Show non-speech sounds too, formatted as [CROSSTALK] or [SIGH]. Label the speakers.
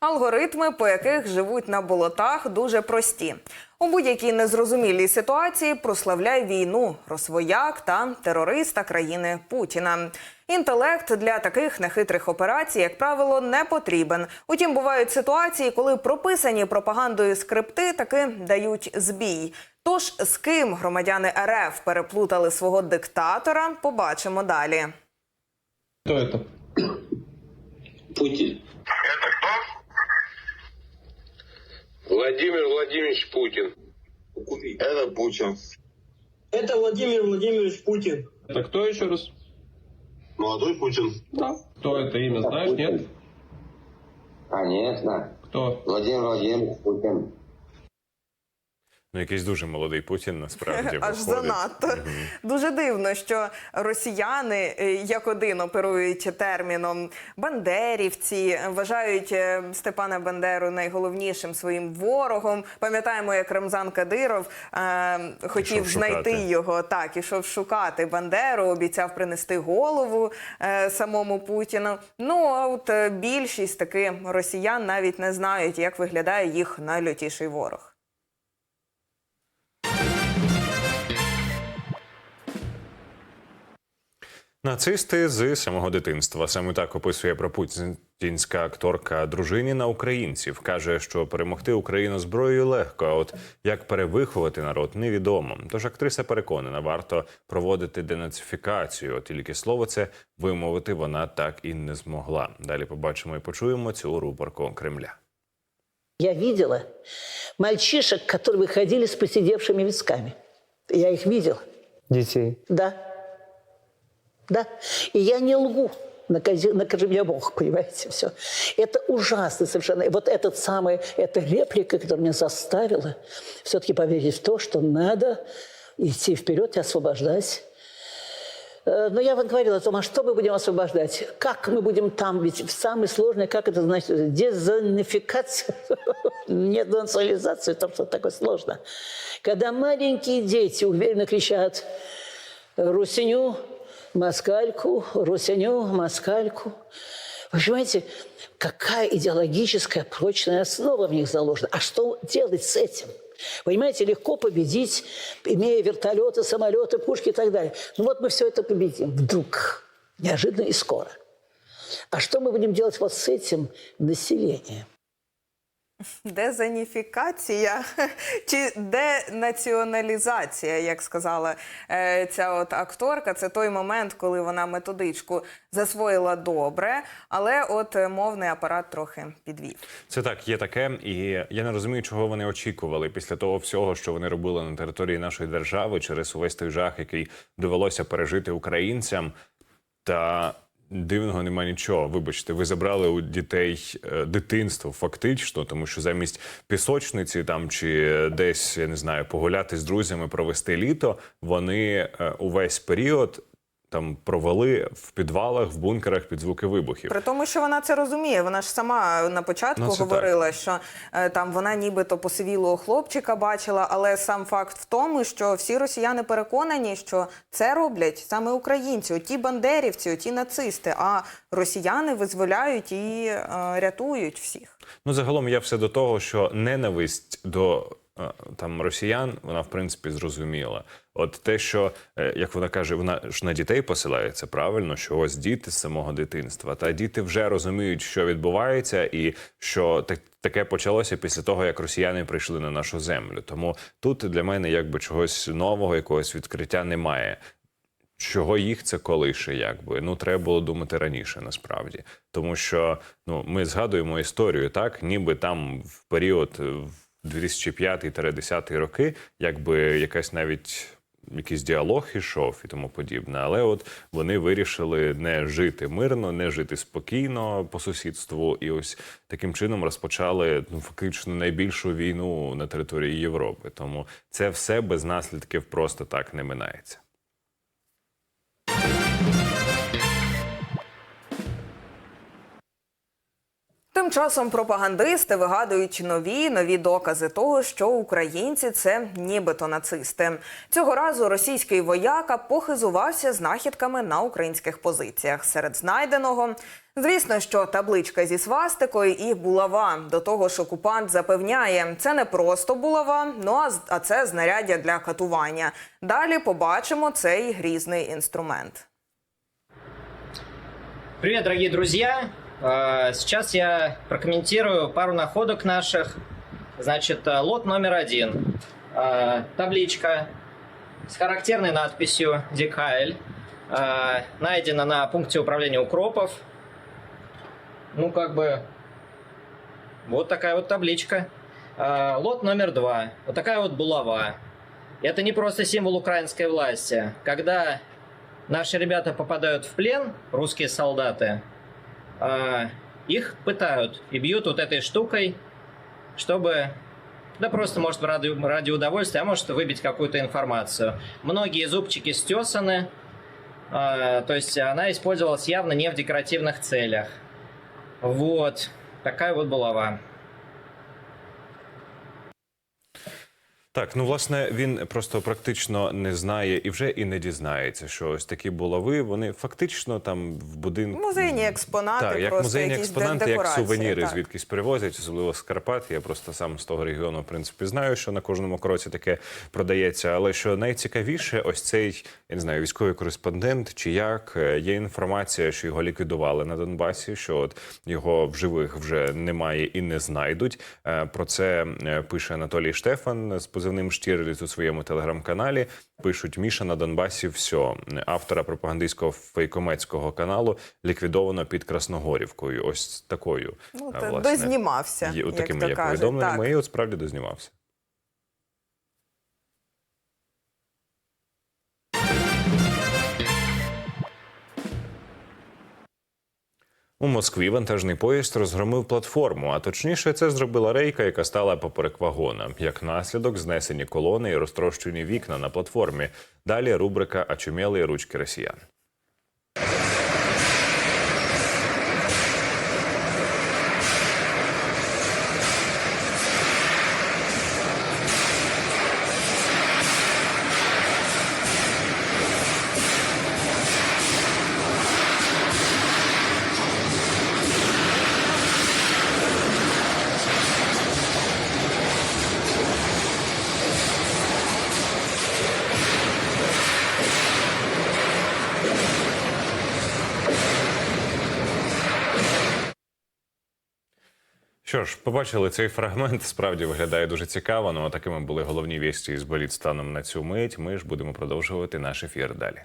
Speaker 1: Алгоритми, по яких живуть на болотах, дуже прості. У будь-якій незрозумілій ситуації прославляй війну, росвояк та терориста країни Путіна. Інтелект для таких нехитрих операцій, як правило, не потрібен. Утім, бувають ситуації, коли прописані пропагандою скрипти таки дають збій. Тож з ким громадяни РФ переплутали свого диктатора, побачимо далі.
Speaker 2: Кто это?
Speaker 3: Путин.
Speaker 4: Это кто?
Speaker 5: Владимир Владимирович Путин.
Speaker 4: Это Путин.
Speaker 3: Это Владимир Владимирович Путин.
Speaker 2: Это кто еще раз?
Speaker 4: Молодой Путин.
Speaker 2: Да. Кто это имя, знаешь, нет?
Speaker 6: Конечно.
Speaker 2: Кто?
Speaker 6: Владимир Владимирович Путин.
Speaker 7: Ну, якийсь дуже молодий Путін насправді
Speaker 1: Аж
Speaker 7: виходить.
Speaker 1: занадто дуже дивно, що росіяни е, як один оперують терміном бандерівці, вважають е, Степана Бандеру найголовнішим своїм ворогом. Пам'ятаємо, як Рамзан Кадиров е, хотів
Speaker 7: Ішов
Speaker 1: знайти
Speaker 7: шукати.
Speaker 1: його. Так, ішов шукати Бандеру, обіцяв принести голову е, самому Путіну. Ну а от е, більшість таки росіян навіть не знають, як виглядає їх найлютіший ворог.
Speaker 7: Нацисти з самого дитинства саме так описує пропутінська акторка дружиніна українців. каже, що перемогти Україну зброєю легко. А от як перевиховати народ невідомо. Тож актриса переконана, варто проводити денацифікацію. Тільки слово це вимовити вона так і не змогла. Далі побачимо і почуємо цю руборку Кремля.
Speaker 8: Я видела мальчишек, которые выходили с посидевшими висками. Я их видела.
Speaker 9: детей.
Speaker 8: Да. Да. И я не лгу. Накажи, накажи меня Бог, понимаете, все. Это ужасно совершенно. И вот этот самый, эта реплика, которая меня заставила все-таки поверить в то, что надо идти вперед и освобождать. Э, Но я вот говорила о том, а что мы будем освобождать? Как мы будем там? Ведь самое сложное, как это значит? Дезонификация, [LAUGHS] нет национализации, там что такое сложно. Когда маленькие дети уверенно кричат «Русиню», «Москальку», «Русиню», «Москальку». Вы понимаете, какая идеологическая прочная основа в них заложена. А что делать с этим? Понимаете, легко победить, имея вертолеты, самолеты, пушки и так далее. Ну вот мы все это победим. Вдруг. Неожиданно и скоро. А что мы будем делать вот с этим населением?
Speaker 1: Дезаніфікація [LAUGHS] чи денаціоналізація, як сказала е, ця от акторка, це той момент, коли вона методичку засвоїла добре, але от мовний апарат трохи підвів.
Speaker 7: Це так, є таке, і я не розумію, чого вони очікували після того всього, що вони робили на території нашої держави через увесь той жах, який довелося пережити українцям. Та дивного нема нічого. Вибачте, ви забрали у дітей е, дитинство, фактично, тому що замість пісочниці там чи десь я не знаю, погуляти з друзями, провести літо, вони е, увесь період. Там провели в підвалах, в бункерах під звуки вибухів.
Speaker 1: При тому, що вона це розуміє. Вона ж сама на початку
Speaker 7: Ну,
Speaker 1: говорила, що е, там вона нібито посивілого хлопчика бачила, але сам факт в тому, що всі росіяни переконані, що це роблять саме українці, оті бандерівці, оті нацисти. А росіяни визволяють і е, рятують всіх.
Speaker 7: Ну, загалом я все до того, що ненависть до там росіян, вона в принципі зрозуміла. От те, що е, як вона каже, вона ж на дітей посилається правильно, що ось діти з самого дитинства, та діти вже розуміють, що відбувається, і що так. Таке почалося після того, як росіяни прийшли на нашу землю. Тому тут для мене якби чогось нового, якогось відкриття немає. Чого їх це колише, якби ну треба було думати раніше, насправді, тому що ну ми згадуємо історію, так ніби там в період в 2005-10 роки, якби якась навіть якийсь діалог ішов і тому подібне. Але от вони вирішили не жити мирно, не жити спокійно по сусідству, і ось таким чином розпочали ну фактично найбільшу війну на території Європи. Тому це все без наслідків просто так не минається.
Speaker 1: Тим часом пропагандисти вигадують нові нові докази того, що українці це нібито нацисти. Цього разу російський вояка похизувався знахідками на українських позиціях. Серед знайденого, звісно, що табличка зі свастикою і булава. До того ж, окупант запевняє, це не просто булава, ну а а це знаряддя для катування. Далі побачимо цей грізний інструмент.
Speaker 9: Привет, дорогие друзья! Э, Сейчас я прокомментирую пару находок наших. Значит, э, лот номер один. Э, Табличка с характерной надписью «Декайль». Э, Найдена на пункте управления укропов. Ну, как бы... Вот такая вот табличка. Лот номер два. Вот такая вот булава. Это не просто символ украинской власти. Когда наши ребята попадают в плен, русские солдаты, а, их пытают и бьют вот этой штукой, чтобы, да просто, может, ради, ради удовольствия, а может, выбить какую-то информацию. Многие зубчики стесаны, а, то есть она использовалась явно не в декоративных целях. Вот, такая вот булава.
Speaker 7: Так, ну власне він просто практично не знає і вже і не дізнається, що ось такі булави, вони фактично там в будинку
Speaker 1: Музейні експонати,
Speaker 7: так, як музейні
Speaker 1: якісь
Speaker 7: експонати, як сувеніри,
Speaker 1: так.
Speaker 7: звідкись привозять, особливо з Карпат. Я просто сам з того регіону, в принципі, знаю, що на кожному кроці таке продається. Але що найцікавіше, ось цей я не знаю, військовий кореспондент чи як е, є інформація, що його ліквідували на Донбасі, що от його в живих вже немає і не знайдуть. Е, Про це е, пише Анатолій Штефан з позивним Штірліц у своєму телеграм-каналі. Пишуть Міша на Донбасі. все. автора пропагандистського фейкомецького каналу ліквідовано під Красногорівкою. Ось такою
Speaker 1: Ну,
Speaker 7: власне,
Speaker 1: дознімався,
Speaker 7: є-
Speaker 1: от
Speaker 7: такими
Speaker 1: то
Speaker 7: є
Speaker 1: кажуть,
Speaker 7: повідомленнями.
Speaker 1: так.
Speaker 7: І от справді дознімався. У Москві вантажний поїзд розгромив платформу, а точніше, це зробила рейка, яка стала поперек вагона. Як наслідок, знесені колони і розтрощені вікна на платформі. Далі рубрика «Очумєлі ручки росіян. Що ж, побачили цей фрагмент. Справді виглядає дуже цікаво. Ну а такими були головні вісті з боліт станом на цю мить. Ми ж будемо продовжувати наш ефір далі.